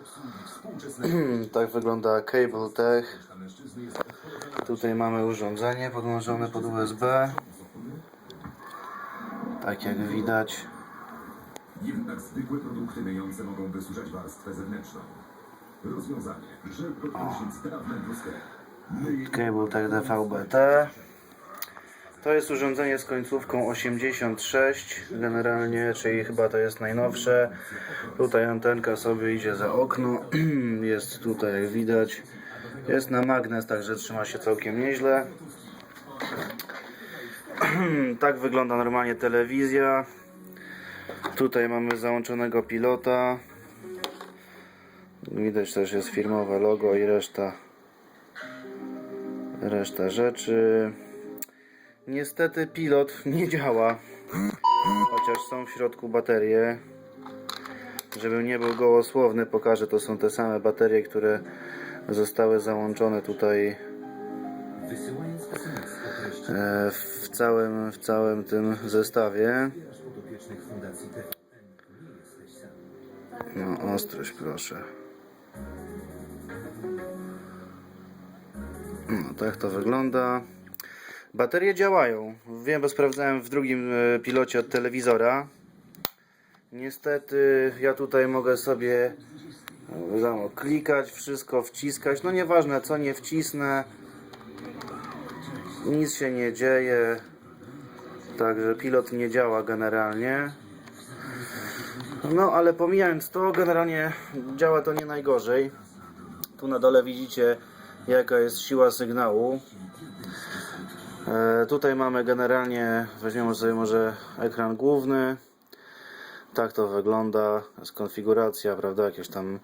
tak wygląda Cable Tech. Tutaj mamy urządzenie podłączone pod USB. Tak jak widać. Jednak zwykłe produkty myjące mogą warstwę zewnętrzną. Rozwiązanie. Podkreślić bluzkę. Cable Tech DVB-T. To jest urządzenie z końcówką 86 generalnie, czyli chyba to jest najnowsze. Tutaj antenka sobie idzie za okno. Jest tutaj jak widać. Jest na magnes, także trzyma się całkiem nieźle. Tak wygląda normalnie telewizja. Tutaj mamy załączonego pilota. Widać też jest firmowe logo i reszta reszta rzeczy. Niestety pilot nie działa. Chociaż są w środku baterie. Żebym nie był gołosłowny, pokażę, to są te same baterie, które zostały załączone tutaj e, w całym, w całym tym zestawie. No, ostrość proszę. No, tak to wygląda. Baterie działają. Wiem, bo sprawdzałem w drugim e, pilocie od telewizora. Niestety ja tutaj mogę sobie e, klikać, wszystko wciskać. No nieważne co nie wcisnę. Nic się nie dzieje. Także pilot nie działa generalnie. No, ale pomijając to, generalnie działa to nie najgorzej. Tu na dole widzicie, jaka jest siła sygnału. E, tutaj mamy generalnie, weźmiemy sobie może ekran główny. Tak to wygląda. Jest konfiguracja, prawda? Jakieś tam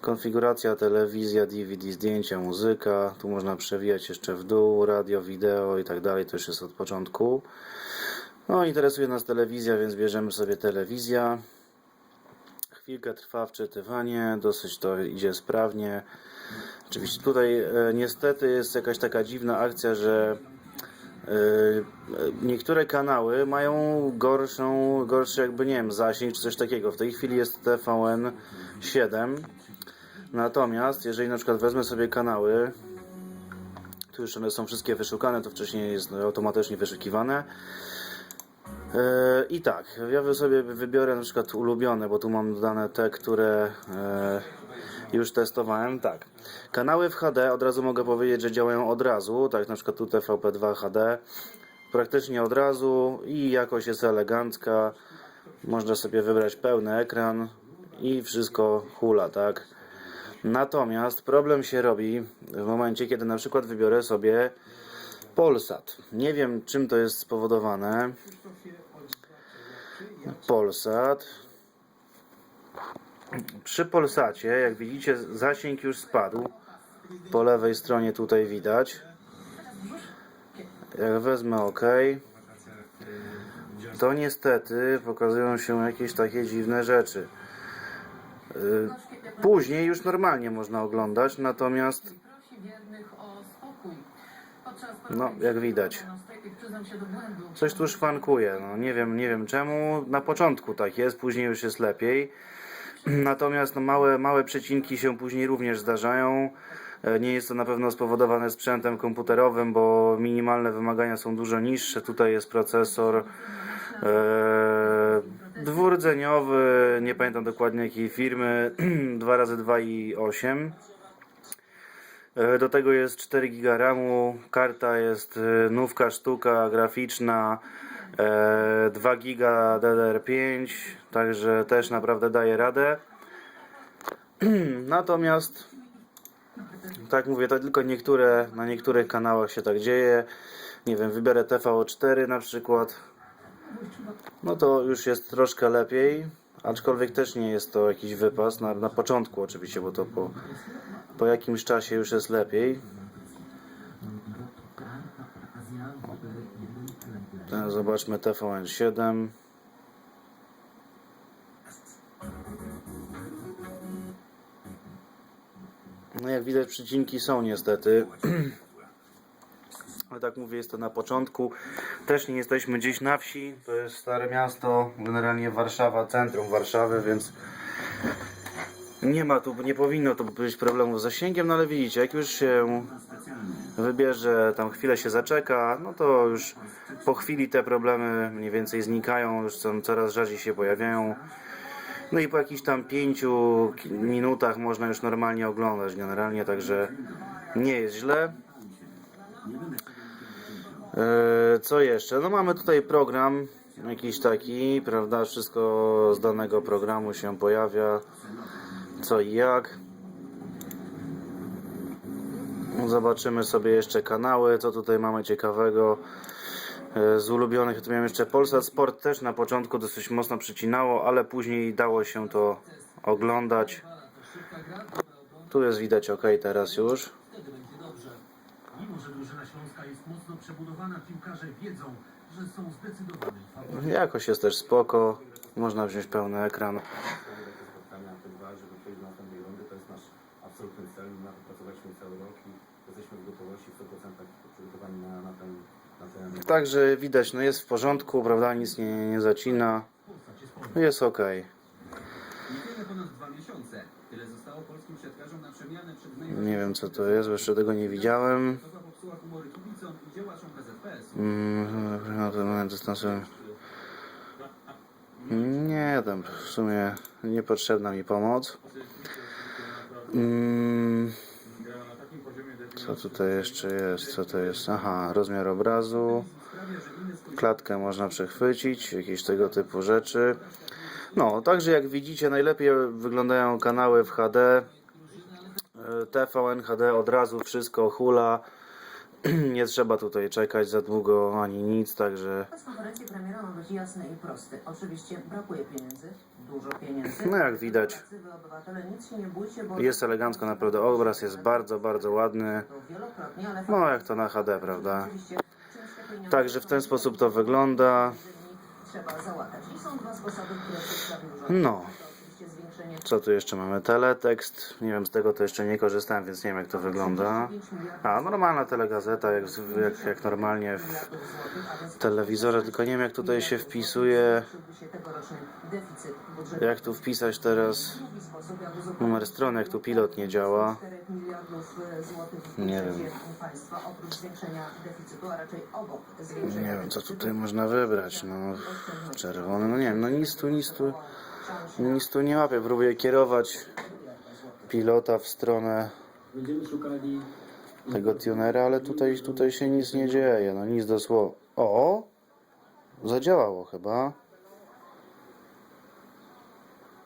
konfiguracja, telewizja, DVD, zdjęcia, muzyka. Tu można przewijać jeszcze w dół, radio, wideo i tak dalej. To już jest od początku. No, interesuje nas telewizja, więc bierzemy sobie telewizja. Chwilkę trwa wczytywanie, dosyć to idzie sprawnie. Oczywiście tutaj e, niestety jest jakaś taka dziwna akcja, że niektóre kanały mają gorszą, gorszy jakby nie wiem, zasięg czy coś takiego. W tej chwili jest TVN 7. Natomiast jeżeli na przykład wezmę sobie kanały, tu już one są wszystkie wyszukane, to wcześniej jest automatycznie wyszukiwane. E, I tak, ja sobie wybiorę na przykład ulubione, bo tu mam dodane te, które e, już testowałem. Tak, kanały w HD od razu mogę powiedzieć, że działają od razu. Tak, na przykład tu TVP2 HD praktycznie od razu i jakość jest elegancka. Można sobie wybrać pełny ekran i wszystko hula, tak. Natomiast problem się robi w momencie, kiedy na przykład wybiorę sobie Polsat. Nie wiem, czym to jest spowodowane. Polsat. Przy Polsacie, jak widzicie, zasięg już spadł. Po lewej stronie tutaj widać. Jak wezmę OK, to niestety pokazują się jakieś takie dziwne rzeczy. Y, Później już normalnie można oglądać, natomiast No, jak widać. Coś tu szwankuje. No, nie wiem, nie wiem czemu. Na początku tak jest, później już jest lepiej. Natomiast no, małe, małe przecinki się później również zdarzają. E, Nie jest to na pewno spowodowane sprzętem komputerowym, bo minimalne wymagania są dużo niższe. Tutaj jest procesor e, dwurdzeniowy, nie pamiętam dokładnie jakiej firmy, 2x2 i 8. E, Do tego jest 4 GB RAMu, karta jest e, nówka sztuka graficzna, e, 2 GB DDR5, także też naprawdę daje radę. Natomiast, tak mówię, to tylko niektóre, na niektórych kanałach się tak dzieje. Nie wiem, wybiorę TVO4 na przykład. No to już jest troszkę lepiej, aczkolwiek też nie jest to jakiś wypas, na, na początku oczywiście, bo to po, po jakimś czasie już jest lepiej. Teraz zobaczmy TVN7. No jak widać przycinki są niestety. Ale tak mówię, jest to na początku. Też nie jesteśmy gdzieś na wsi. To jest stare miasto, generalnie Warszawa, centrum Warszawy, więc Nie ma tu, nie powinno tu być problemu z zasięgiem, no ale widzicie, jak już się wybierze, tam chwilę się zaczeka, no to już po chwili te problemy mniej więcej znikają, już są coraz rzadziej się pojawiają. No i po jakichś tam pięciu minutach można już normalnie oglądać generalnie, także nie jest źle. E, Co jeszcze? No mamy tutaj program jakiś taki, prawda? Wszystko z danego programu się pojawia. Co i jak. Zobaczymy sobie jeszcze kanały, co tutaj mamy ciekawego. E, Z ulubionych tu miałem jeszcze Polsat Sport też na początku dosyć mocno przycinało, ale później dało się to oglądać. Tu jest widać ok teraz już. Jakoś jest też spoko. Można wziąć pełny ekran. Żeby przejść do następnej rundy, to jest nasz absolutny cel. Na to pracowaliśmy cały rok i jesteśmy w gotowości w 100% przygotowani na, na ten, na ten Także widać, no jest w porządku, prawda? Nic nie, nie zacina. Jest ok. Niewiele ponad dwa miesiące. Tyle zostało polskim siatkarzom na przemianę przed Nie wiem co to jest, bo jeszcze tego nie widziałem. Popsuła humory kibicom i działaczom PZPS. Mm, na ten moment dystansuję. Nie, tam w sumie niepotrzebna mi pomoc. Mm, co tutaj jeszcze jest? Co to jest? Aha, rozmiar obrazu. Klatkę można przechwycić, jakieś tego typu rzeczy. No, także jak widzicie, najlepiej wyglądają kanały w HD. E, TVN HD od razu wszystko hula. Nie trzeba tutaj czekać za długo ani nic, także konferencji premiera ma być jasny i prosty. Oczywiście brakuje pieniędzy, dużo pieniędzy. No, jak widać. Jest elegancko, naprawdę obraz jest bardzo, bardzo ładny. No jak to na HD, prawda? Także w ten sposób to wygląda. No. Co tu jeszcze mamy? Teletekst. Nie wiem, z tego to jeszcze nie korzystałem, więc nie wiem jak to wygląda. A, normalna telegazeta, jak, jak, jak normalnie w telewizorze, tylko nie wiem jak tutaj się wpisuje. Jak tu wpisać teraz numer strony, jak tu pilot nie działa. 4 miliardów złotych w Nie wiem. Nie wiem co tutaj można wybrać. No, czerwony, no nie wiem, no nic tu, nic tu, nic tu nie łapię. Próbuję kierować pilota w stronę tego tunera, ale tutaj, tutaj się nic nie dzieje, no nic dosłownie. O! Zadziałało chyba.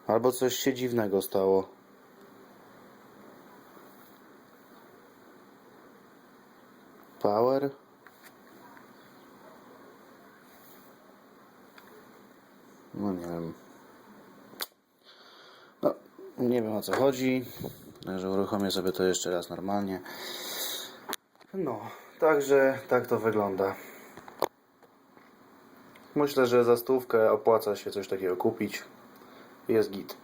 Albo coś się dziwnego stało. Power? No nie wiem. Nie wiem o co chodzi. Także uruchomię sobie to jeszcze raz normalnie. No, także tak to wygląda. Myślę, że za stówkę opłaca się coś takiego kupić. Jest git.